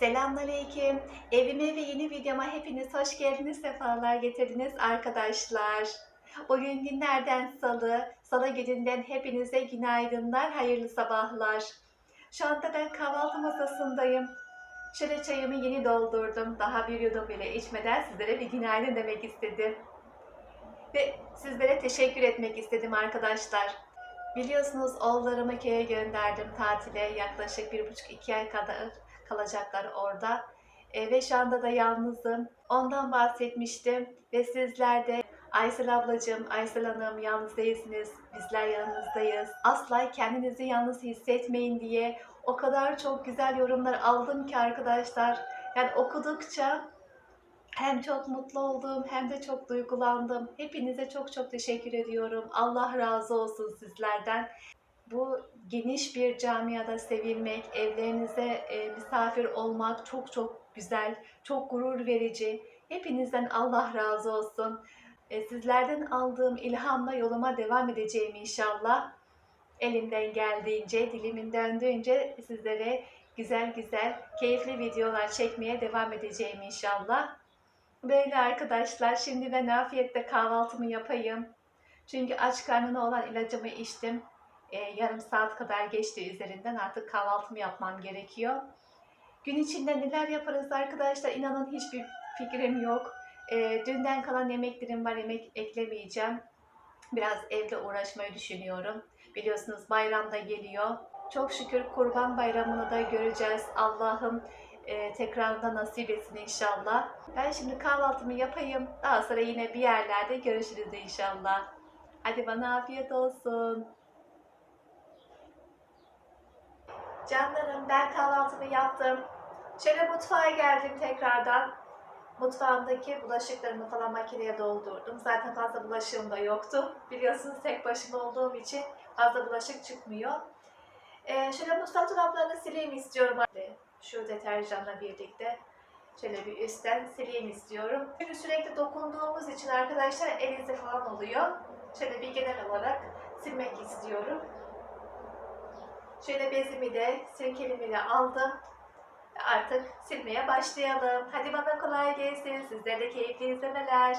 Selamünaleyküm. Evime ve yeni videoma hepiniz hoş geldiniz, sefalar getirdiniz arkadaşlar. Bugün günlerden salı, salı gününden hepinize günaydınlar, hayırlı sabahlar. Şu anda ben kahvaltı masasındayım. Şöyle çayımı yeni doldurdum. Daha bir yudum bile içmeden sizlere bir günaydın demek istedim. Ve sizlere teşekkür etmek istedim arkadaşlar. Biliyorsunuz oğullarımı köye gönderdim tatile. Yaklaşık bir buçuk iki ay kadar kalacaklar orada. E, ve şu anda da yalnızım. Ondan bahsetmiştim ve sizler de Aysel ablacığım, Aysel hanım yalnız değilsiniz. Bizler yanınızdayız. Asla kendinizi yalnız hissetmeyin diye o kadar çok güzel yorumlar aldım ki arkadaşlar. Yani okudukça hem çok mutlu oldum hem de çok duygulandım. Hepinize çok çok teşekkür ediyorum. Allah razı olsun sizlerden. Bu geniş bir camiada sevilmek, evlerinize e, misafir olmak çok çok güzel, çok gurur verici. Hepinizden Allah razı olsun. E, sizlerden aldığım ilhamla yoluma devam edeceğim inşallah. Elimden geldiğince, dilimin döndüğünce sizlere güzel güzel, keyifli videolar çekmeye devam edeceğim inşallah. Böyle arkadaşlar, şimdi ben afiyetle kahvaltımı yapayım. Çünkü aç karnına olan ilacımı içtim. Ee, yarım saat kadar geçti üzerinden artık kahvaltımı yapmam gerekiyor. Gün içinde neler yaparız arkadaşlar inanın hiçbir fikrim yok. Ee, dünden kalan yemeklerim var yemek eklemeyeceğim. Biraz evde uğraşmayı düşünüyorum. Biliyorsunuz bayram da geliyor. Çok şükür kurban bayramını da göreceğiz. Allah'ım e, tekrarında nasip etsin inşallah. Ben şimdi kahvaltımı yapayım. Daha sonra yine bir yerlerde görüşürüz inşallah. Hadi bana afiyet olsun. Canlarım ben kahvaltımı yaptım. Şöyle mutfağa geldim tekrardan. Mutfağımdaki bulaşıklarımı falan makineye doldurdum. Zaten fazla bulaşığım da yoktu. Biliyorsunuz tek başıma olduğum için fazla bulaşık çıkmıyor. Ee, şöyle mutfak dolaplarını sileyim istiyorum. Şu deterjanla birlikte. Şöyle bir üstten sileyim istiyorum. Çünkü sürekli dokunduğumuz için arkadaşlar elinizde falan oluyor. Şöyle bir genel olarak silmek istiyorum. Şöyle bezimi de sirkelimi de aldım. Artık silmeye başlayalım. Hadi bana kolay gelsin. Sizlere de keyifli izlemeler.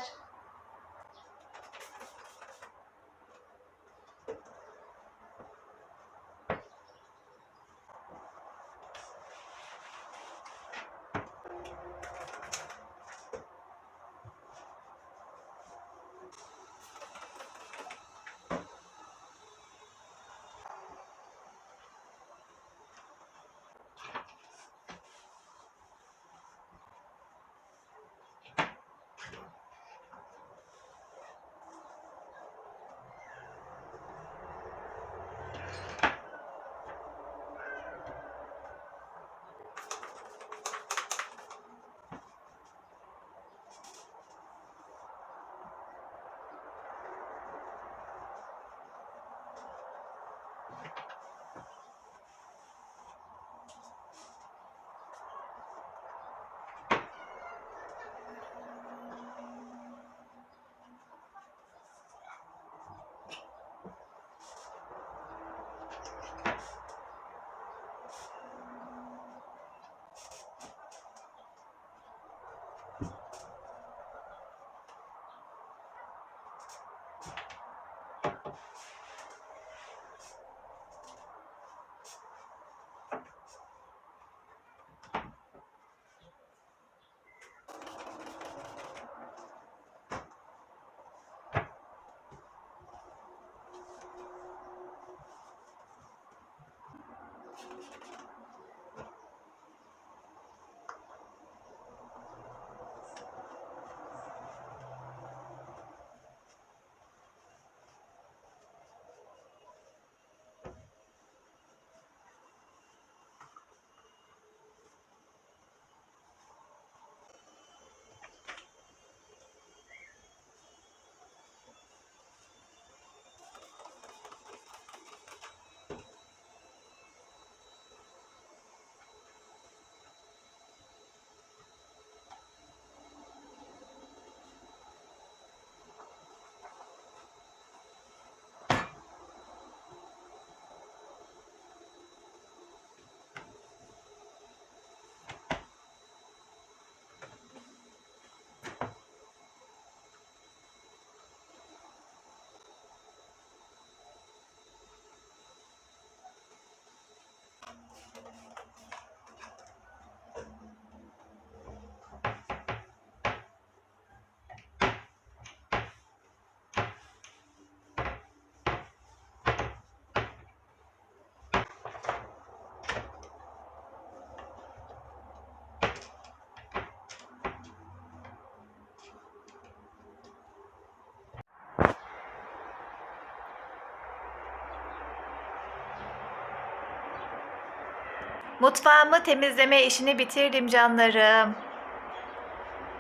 Mutfağımı temizleme işini bitirdim canlarım.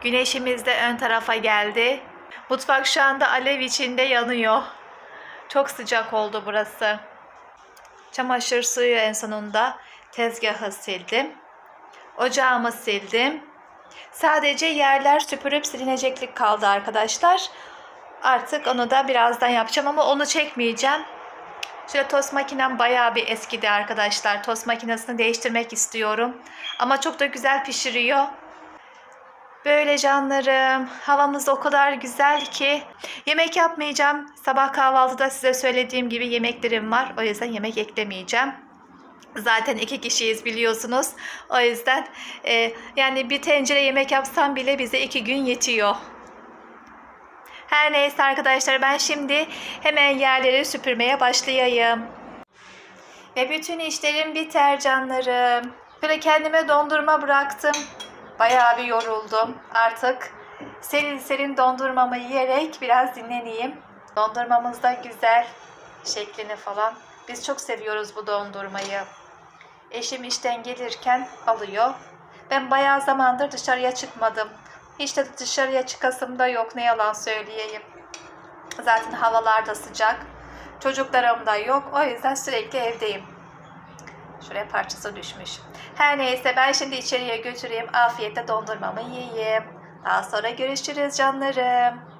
Güneşimiz de ön tarafa geldi. Mutfak şu anda alev içinde yanıyor. Çok sıcak oldu burası. Çamaşır suyu en sonunda tezgahı sildim. Ocağımı sildim. Sadece yerler süpürüp silineceklik kaldı arkadaşlar. Artık onu da birazdan yapacağım ama onu çekmeyeceğim. Şöyle tost makinem bayağı bir eskidi arkadaşlar. Tost makinesini değiştirmek istiyorum. Ama çok da güzel pişiriyor. Böyle canlarım. Havamız o kadar güzel ki. Yemek yapmayacağım. Sabah kahvaltıda size söylediğim gibi yemeklerim var. O yüzden yemek eklemeyeceğim. Zaten iki kişiyiz biliyorsunuz. O yüzden e, yani bir tencere yemek yapsam bile bize iki gün yetiyor. Her neyse arkadaşlar ben şimdi hemen yerleri süpürmeye başlayayım. Ve bütün işlerim biter canlarım. Böyle kendime dondurma bıraktım. Bayağı bir yoruldum. Artık serin serin dondurmamı yiyerek biraz dinleneyim. Dondurmamız da güzel. Şeklini falan. Biz çok seviyoruz bu dondurmayı. Eşim işten gelirken alıyor. Ben bayağı zamandır dışarıya çıkmadım. Hiç de dışarıya çıkasım da yok ne yalan söyleyeyim. Zaten havalar da sıcak. Çocuklarım da yok. O yüzden sürekli evdeyim. Şuraya parçası düşmüş. Her neyse ben şimdi içeriye götüreyim. Afiyetle dondurmamı yiyeyim. Daha sonra görüşürüz canlarım.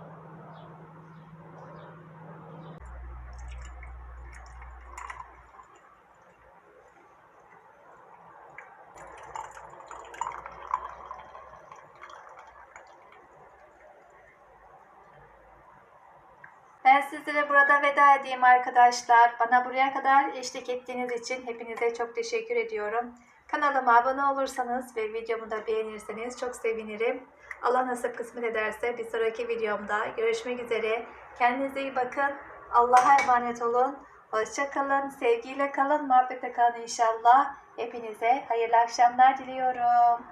Ben sizlere burada veda edeyim arkadaşlar. Bana buraya kadar eşlik ettiğiniz için hepinize çok teşekkür ediyorum. Kanalıma abone olursanız ve videomu da beğenirseniz çok sevinirim. Allah nasip kısmet ederse bir sonraki videomda görüşmek üzere. Kendinize iyi bakın. Allah'a emanet olun. Hoşça kalın. Sevgiyle kalın. Muhabbete kalın inşallah. Hepinize hayırlı akşamlar diliyorum.